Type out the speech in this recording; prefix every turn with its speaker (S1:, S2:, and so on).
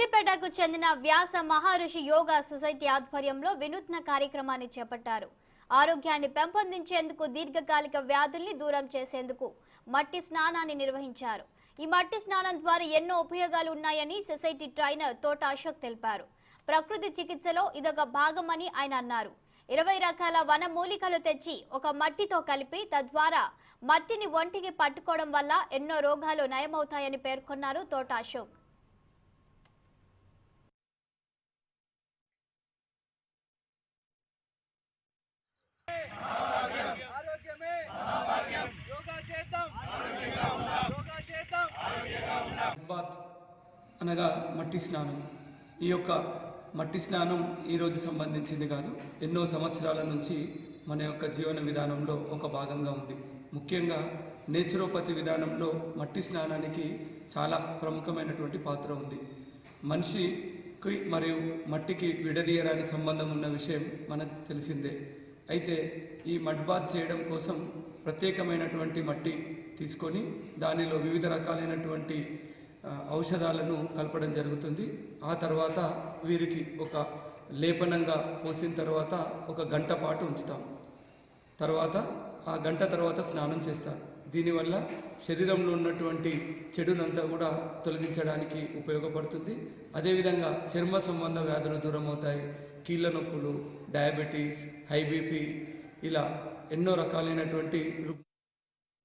S1: సిద్దిపేటకు చెందిన వ్యాస మహర్షి యోగా సొసైటీ ఆధ్వర్యంలో వినూత్న కార్యక్రమాన్ని చేపట్టారు. ఆరోగ్యాన్ని పెంపొందించేందుకు దీర్ఘకాలిక వ్యాధుల్ని దూరం చేసేందుకు మట్టి స్నానాన్ని నిర్వహించారు. ఈ మట్టి స్నానం ద్వారా ఎన్నో ఉపయోగాలు ఉన్నాయని సొసైటీ ట్రైనర్ తోట అశోక్ తెలిపారు. ప్రకృతి చికిత్సలో ఇదొక భాగమని ఆయన అన్నారు. ఇరవై రకాల వన మూలికలు తెచ్చి ఒక మట్టితో కలిపి తద్వారా మట్టిని ఒంటికి పట్టుకోవడం వల్ల ఎన్నో రోగాలు నయమవుతాయని పేర్కొన్నారు తోట అశోక్.
S2: ఆరోగ్యమే. యోగా చేద్దాం. యోగా చేద్దాం.
S3: బాత్ అనగా మట్టి స్నానం. ఈ యొక్క మట్టి స్నానం ఈరోజు సంబంధించింది కాదు. ఎన్నో సంవత్సరాల నుంచి మన యొక్క జీవన విధానంలో ఒక భాగంగా ఉంది. ముఖ్యంగా నేచురోపతి విధానంలో మట్టి స్నానానికి చాలా ప్రముఖమైనటువంటి పాత్ర ఉంది. మనిషికి మరియు మట్టికి విడదీయరాని సంబంధం ఉన్న విషయం మనకు తెలిసిందే. అయితే ఈ మడ్ బాత్ చేయడం కోసం ప్రత్యేకమైనటువంటి మట్టి తీసుకొని దానిలో వివిధ రకాలైనటువంటి ఔషధాలను కలపడం జరుగుతుంది. ఆ తర్వాత వీరికి ఒక లేపనంగా పోసిన తర్వాత ఒక గంట పాటు ఉంచుతాం. తర్వాత ఆ గంట తర్వాత స్నానం చేస్తారు. దీనివల్ల శరీరంలో ఉన్నటువంటి చెడునంతా కూడా తొలగించడానికి ఉపయోగపడుతుంది. అదేవిధంగా చర్మ సంబంధ వ్యాధులు దూరం అవుతాయి కీళ్ళ నొప్పులు డయాబెటీస్ హై బీపీ ఇలా ఎన్నో రకాలైనటువంటి